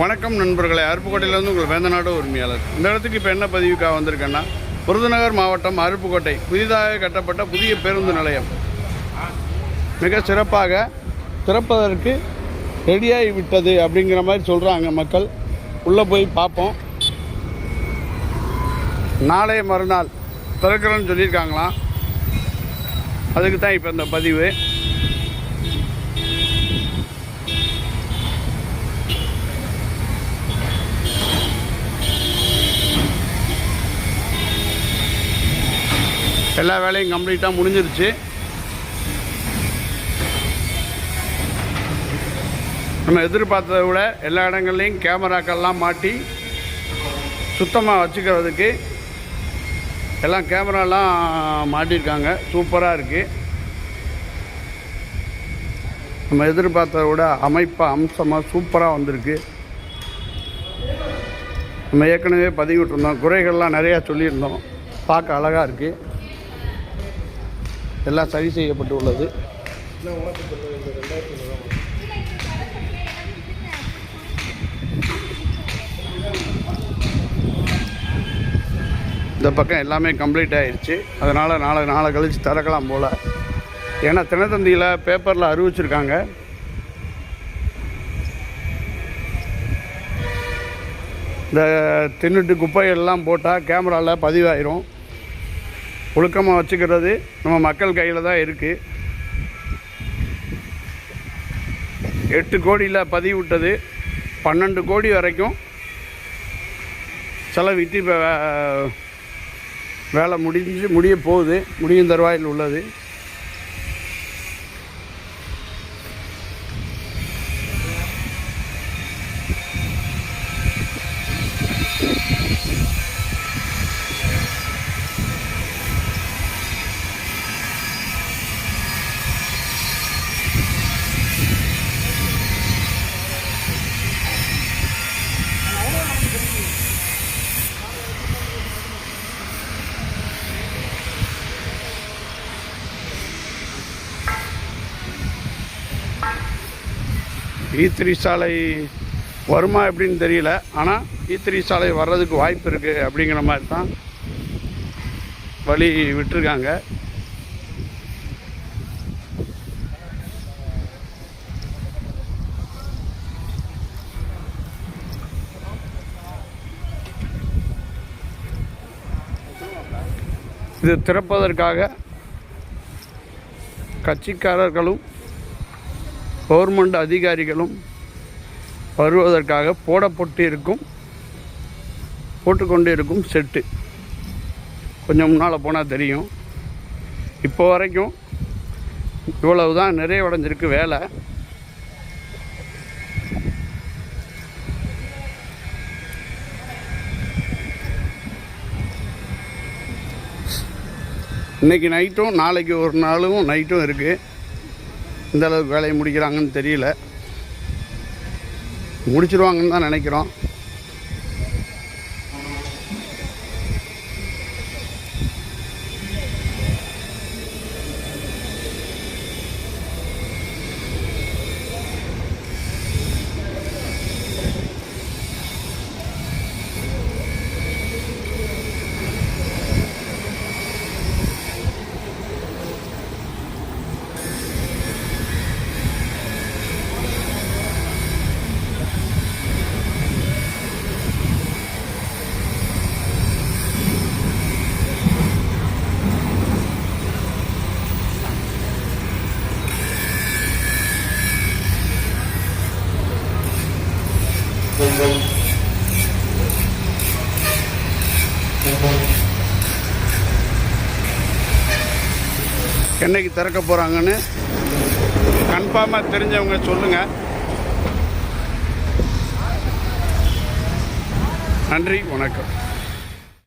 வணக்கம் நண்பர்களே. அருப்புக்கோட்டையிலேருந்து உங்கள் வேந்தநாடு உரிமையாளர். இந்த இடத்துக்கு இப்போ என்ன பதிவுக்காக வந்திருக்கேன்னா விருதுநகர் மாவட்டம் அருப்புக்கோட்டை புதிதாக கட்டப்பட்ட புதிய பேருந்து நிலையம். மிக சிறப்பாக திறப்பதற்கு ரெடியாகி விட்டது அப்படிங்கிற மாதிரி சொல்கிறாங்க மக்கள். உள்ளே போய் பார்ப்போம். நாளைய மறுநாள் திறக்கிறோன்னு சொல்லியிருக்காங்களாம். அதுக்கு தான் இப்போ இந்த பதிவு. எல்லா வேலையும் கம்ப்ளீட்டாக முடிஞ்சிருச்சு. நம்ம எதிர்பார்த்ததை விட எல்லா இடங்கள்லையும் கேமராக்கள்லாம் மாட்டி சுத்தமாக வச்சுக்கிறதுக்கு எல்லாம் கேமராலாம் மாட்டியிருக்காங்க. சூப்பராக இருக்குது நம்ம எதிர்பார்த்ததை விட அமைப்பாக அம்சமாக சூப்பராக வந்திருக்கு. நம்ம ஏற்கனவே பதிவிட்டிருந்தோம். குறைகள்லாம் நிறையா சொல்லியிருந்தோம். பார்க்க அழகாக இருக்குது எல்லாம் சரி செய்யப்பட்டு உள்ளது இந்த பக்கம் எல்லாமே கம்ப்ளீட் ஆகிடுச்சு அதனால் நாளை நாளை கழித்து திறக்கலாம் போல். ஏன்னா தினத்தந்தியில் பேப்பரில் அறிவிச்சிருக்காங்க. இந்த தின்னுட்டு குப்பையெல்லாம் போட்டால் கேமராவில் பதிவாயிரும். ஒழுக்கமாக வச்சுக்கிறது நம்ம மக்கள் கையில் தான் இருக்குது எட்டு கோடியில் பதிவிட்டது. பன்னெண்டு கோடி வரைக்கும் செலவிட்டு இப்போ வேலை முடிஞ்சு முடிய போகுது. முடியும் தருவாயில் உள்ளது. E ஈத்திரி சாலை வருமா எப்படின்னு தெரியல. ஆனால் ஈத்திரி e சாலை வர்றதுக்கு வாய்ப்பு இருக்குது அப்படிங்கிற மாதிரி தான் வழி விட்டுருக்காங்க. இது திறப்பதற்காக கட்சிக்காரர்களும் கவர்மெண்ட் அதிகாரிகளும் வருவதற்காக போடப்பட்டு இருக்கும் போட்டுக்கொண்டு இருக்கும் செட்டு. கொஞ்சம் முன்னால் போனால் தெரியும். இப்போ வரைக்கும் இவ்வளவு தான் நிறைவடைஞ்சிருக்கு வேலை. இன்னைக்கு நைட்டும் நாளைக்கு ஒரு நாளும் நைட்டும் இருக்குது இந்தளவுக்கு வேலையை முடிக்கிறாங்கன்னு தெரியல. முடிச்சிருவாங்கன்னு தான் நினைக்கிறோம். என்னைக்கு திறக்க போகிறாங்கன்னு கன்ஃபார்மாக தெரிஞ்சவங்க சொல்லுங்கள் நன்றி வணக்கம்.